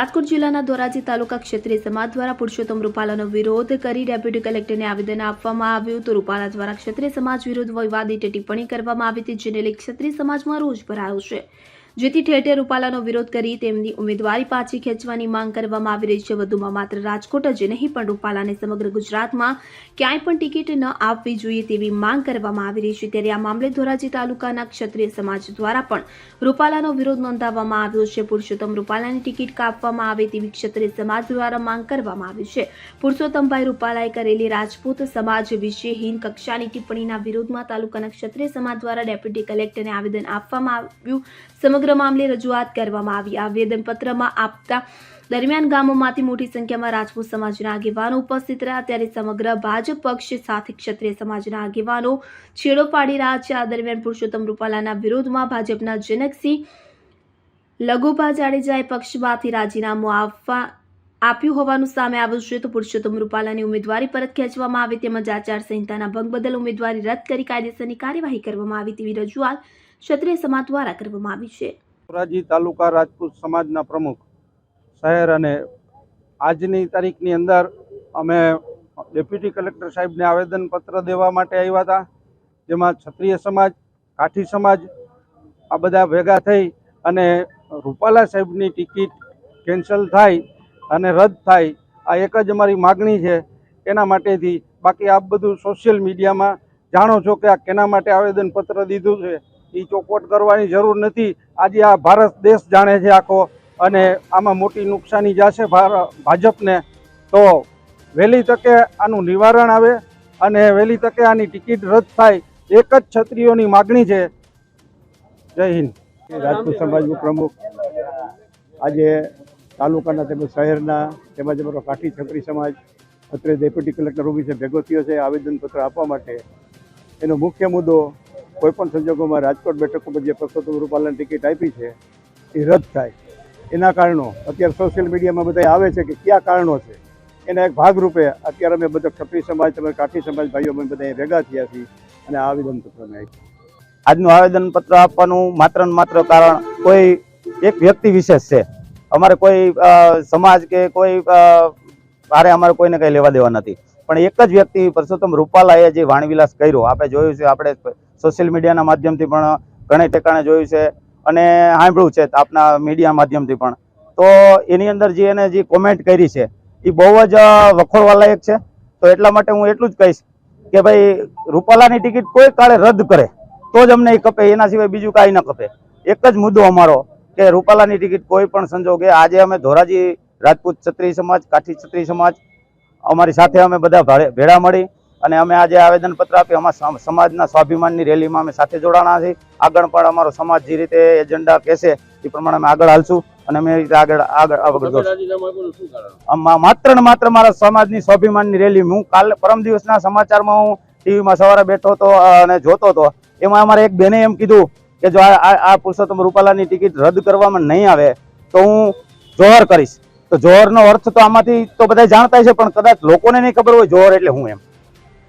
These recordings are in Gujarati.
રાજકોટ જિલ્લાના ધોરાજી તાલુકા ક્ષેત્રીય સમાજ દ્વારા પુરુષોત્તમ રૂપાલાનો વિરોધ કરી ડેપ્યુટી કલેક્ટરને આવેદન આપવામાં આવ્યું તો રૂપાલા દ્વારા ક્ષત્રિય સમાજ વિરુદ્ધ વિવાદિત ટિપ્પણી કરવામાં આવી હતી, જેને લઈ ક્ષત્રિય સમાજમાં રોષ ભરાયો છે. જેથી ઠેર રૂપાલાનો વિરોધ કરી તેમની ઉમેદવારી પાછી ખેંચવાની માંગ કરવામાં આવી રહી છે. વધુમાં માત્ર રાજકોટ જ નહીં, પણ રૂપાલાને સમગ્ર ગુજરાતમાં ક્યાંય પણ ટિકિટ ન આપવી જોઈએ તેવી માંગ કરવામાં આવી રહી છે. ત્યારે આ મામલે ધોરાજી તાલુકાના ક્ષત્રિય સમાજ દ્વારા પણ રૂપાલાનો વિરોધ નોંધાવવામાં આવ્યો છે. પુરુષોત્તમ રૂપાલાની ટિકિટ કાપવામાં આવે તેવી ક્ષત્રિય સમાજ દ્વારા માંગ કરવામાં આવી છે. પુરુષોત્તમભાઈ રૂપાલાએ કરેલી રાજપૂત સમાજ વિશે હીન કક્ષાની ટિપ્પણીના વિરોધમાં તાલુકાના ક્ષત્રિય સમાજ દ્વારા ડેપ્યુટી કલેક્ટરને આવેદન આપવામાં આવ્યું. સમગ્ર મામલે રજૂઆત કરવામાં આવી. આવેદનપત્રમાં આપતા દરમિયાન ગામોમાંથી મોટી સંખ્યામાં રાજપૂત સમાજના આગેવાનો ઉપસ્થિત રહ્યા. ત્યારે સમગ્ર ભાજપ પક્ષ સાથે ક્ષત્રિય સમાજના આગેવાનો છેડો પાડી રહ્યા છે. આ દરમિયાન પુરુષોત્તમ રૂપાલાના વિરોધમાં ભાજપના જનકસિંહ લઘુભા જાડેજાએ પક્ષમાંથી રાજીનામું આપવા આપ્યું હોવાનું સામે આવ્યું છે. તો પુરુષોત્તમ રૂપાલાની ઉમેદવારી પરત ખેંચવામાં આવે તેમજ આચારસંહિતાના ભંગ બદલ ઉમેદવારી રદ કરી કાયદેસરની કાર્યવાહી કરવામાં આવી તેવી રજૂઆત ક્ષત્રિય સમાજ દ્વારા કરવામાં આવી છે. ધોરાજી તાલુકા રાજપૂત સમાજના પ્રમુખ શહેર અને આજની તારીખની અંદર અમે ડેપ્યુટી કલેક્ટર સાહેબને આવેદનપત્ર દેવા માટે આવ્યા હતા, જેમાં ક્ષત્રિય સમાજ, કાઠી સમાજ આ બધા ભેગા થઈ અને રૂપાલા સાહેબની ટિકિટ કેન્સલ થાય અને રદ થાય. આ એક જ અમારી માગણી છે. એના માટેથી બાકી આ બધું સોશિયલ મીડિયામાં જાણો છો કે આ કેના માટે આવેદનપત્ર દીધું છે. એ ચોખવટ કરવાની જરૂર નથી. આજે આ ભારત દેશ જાણે છે આખો અને આમાં મોટી નુકસાની જશે ભાજપને. તો વહેલી તકે આનું નિવારણ આવે અને વહેલી તકે આની ટિકિટ રદ થાય. એક જ ક્ષત્રિયોની માગણી છે. જય હિન્દ. રાજપૂત સમાજનું પ્રમુખ આજે તાલુકાના તેમજ શહેરના તેમજ અમારો કાઠી છત્રી સમાજ, અત્રે ડેપ્યુટી કલેક્ટર ઓફિસે ભેગો થયો છે, આવેદનપત્ર આપવા માટે. એનો મુખ્ય મુદ્દો કોઈપણ સંજોગોમાં રાજકોટ બેઠક ઉપર જે પરસોત્તમ રૂપાલાની ટિકિટ આપી છે એ રદ થાય. એના કારણો અત્યારે સોશિયલ મીડિયામાં બધા આવે છે કે કયા કારણો છે? એના એક ભાગરૂપે અત્યારે અમે બધા ક્ષત્રિય સમાજ તમે કાઠી સમાજ ભાઈઓ અમે બધા ભેગા થયા છીએ અને આ આવેદનપત્ર અમે આપ્યું આજનું આવેદનપત્ર આપવાનું માત્ર ને માત્ર કારણ કોઈ એક વ્યક્તિ વિશેષ છે. અમારે કોઈ સમાજ કે કોઈ અ, અમારે કોઈને કંઈ લેવા દેવા નથી. પણ એક જ વ્યક્તિ પરસોત્તમ રૂપાલાએ જે વાણવિલાસ કર્યો, આપણે જોયું છે, આપણે સોશિયલ મીડિયાના માધ્યમથી પણ ઘણે ટેકાણે જોયું છે અને સાંભળ્યું છે આપના મીડિયા માધ્યમથી પણ. તો એની અંદર જે એને જે કોમેન્ટ કરી છે એ બહુ જ વખોડવાલાયક છે. તો એટલા માટે હું એટલું જ કહીશ કે ભાઈ, રૂપાલાની ટિકિટ કોઈ કાળે રદ કરે, તો જ અમને એ કપે, એના સિવાય બીજું કાંઈ ન કપે. એક જ મુદ્દો અમારો કે રૂપાલાની ટિકિટ કોઈ પણ સંજોગે, આજે અમે ધોરાજી રાજપૂત ક્ષત્રિય સમાજ, કાઠી ક્ષત્રિય સમાજ અમારી સાથે અમે બધા ભાડે- ભેળા મળી અને અમે આજે આવેદનપત્ર આપ્યું. અમારા સમ- સમાજના સ્વાભિમાનની રેલીમાં અમે સાથે જોડાણા છીએ. આગળ પણ અમારો સમાજ જે રીતે એજન્ડા કહેશે એ પ્રમાણે અમે આગળ હાલશું અને અમે રીતે આગળ આગળ આગળ માત્ર ને માત્ર મારા સમાજની સ્વાભિમાનની રેલી. હું કાલે પરમ દિવસના સમાચારમાં હું ટીવીમાં સવારે બેઠો હતો અને જોતો હતો. એમાં અમારે એક બેને એમ કીધું કે જો આ આ- આ પુરુષોત્તમ રૂપાલાની ટિકિટ રદ કરવામાં નહીં આવે તો હું જોહર કરીશ. તો જોહરનો અર્થ તો આમાંથી તો બધા જાણતા છે પણ કદાચ લોકોને નહીં ખબર હોય જોહર એટલે હું એમ.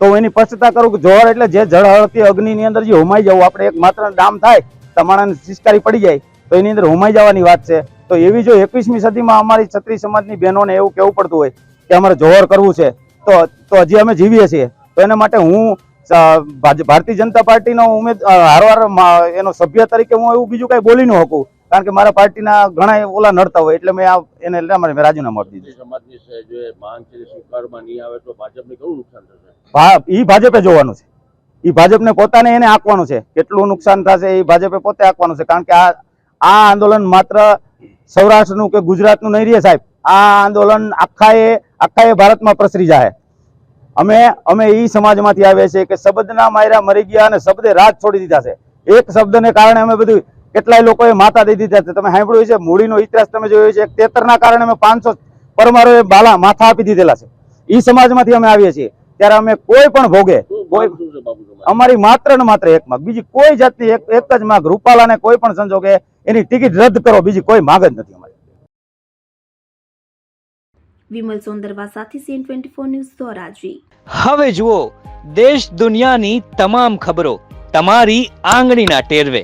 તો હું એની સ્પષ્ટતા કરું કે જોહર એટલે જે જળ, હળતી અગ્નિની અંદર જે હુમાઈ જવું, આપણે એક માત્ર ડામ થાય, તમારાને સિસ્કારી પડી જાય, તો એની અંદર હુમાઈ જવાની વાત છે. તો એવી જો એકવીસમી સદીમાં અમારી છત્રી સમાજની બહેનોને એવું કહેવું પડતું હોય કે અમારે જોહર કરવું છે, તો તો હજી અમે જીવીએ છીએ. તો એના માટે હું ભારતીય જનતા પાર્ટીનો ઉમેદ હારવાર, એનો સભ્ય તરીકે હું એવું બીજું કાંઈ બોલી ન શકું. કારણ કે મારા પાર્ટીના ઘણા ઓલા નડતા હોય એટલે મેં આ એને એટલા માટે મેં રાજીનામું આપી દીધું. સમાજની જે માંગ છે એ નહીં આવે તો ભાજપને કેવું નુકસાન થશે? ભા- ઈ ભાજપે જોવાનું છે. ઈ ભાજપને પોતાને એને આંકવાનું છે. કેટલું નુકસાન થશે એ ભાજપે પોતે આંકવાનું છે. કારણ કે આ આ આંદોલન માત્ર સૌરાષ્ટ્રનું કે ગુજરાતનું નહીં રહે સાહેબ. આ આંદોલન આખાએ એ ભારતમાં પ્રસરી જાય અમે અમે ઈ સમાજમાંથી આવ્યા છીએ કે શબ્દના માયરા મરી ગયા અને શબ્દે રાજ છોડી દીધા છે. એક શબ્દને કારણે અમે બધું કેટલાય લોકોએ માતા દઈ દીધા છે. તમે સાંભળ્યું છે મૂડીનો ઇતિહાસ તમે જોયો છે એક તેતરના કારણે અમે પાંચસો પરમારોએ બાલા માથા આપી દીધેલા છે. એ સમાજમાંથી અમે આવીએ છીએ. ત્યારે અમે કોઈ પણ ભોગે કોઈ અમારી માત્ર ને માત્ર એક માંગ. બીજી કોઈ જાતની એક એક જ માંગ. રૂપાલાને કોઈ પણ સંજોગે એની ટિકિટ રદ કરો. બીજી કોઈ માંગ જ નથી અમારી. વિમલ સોંદરવા સાથે CN twenty four news Dhoraji. હવે જુઓ દેશ દુનિયાની તમામ ખબરો તમારી આંગળીના ટેરવે.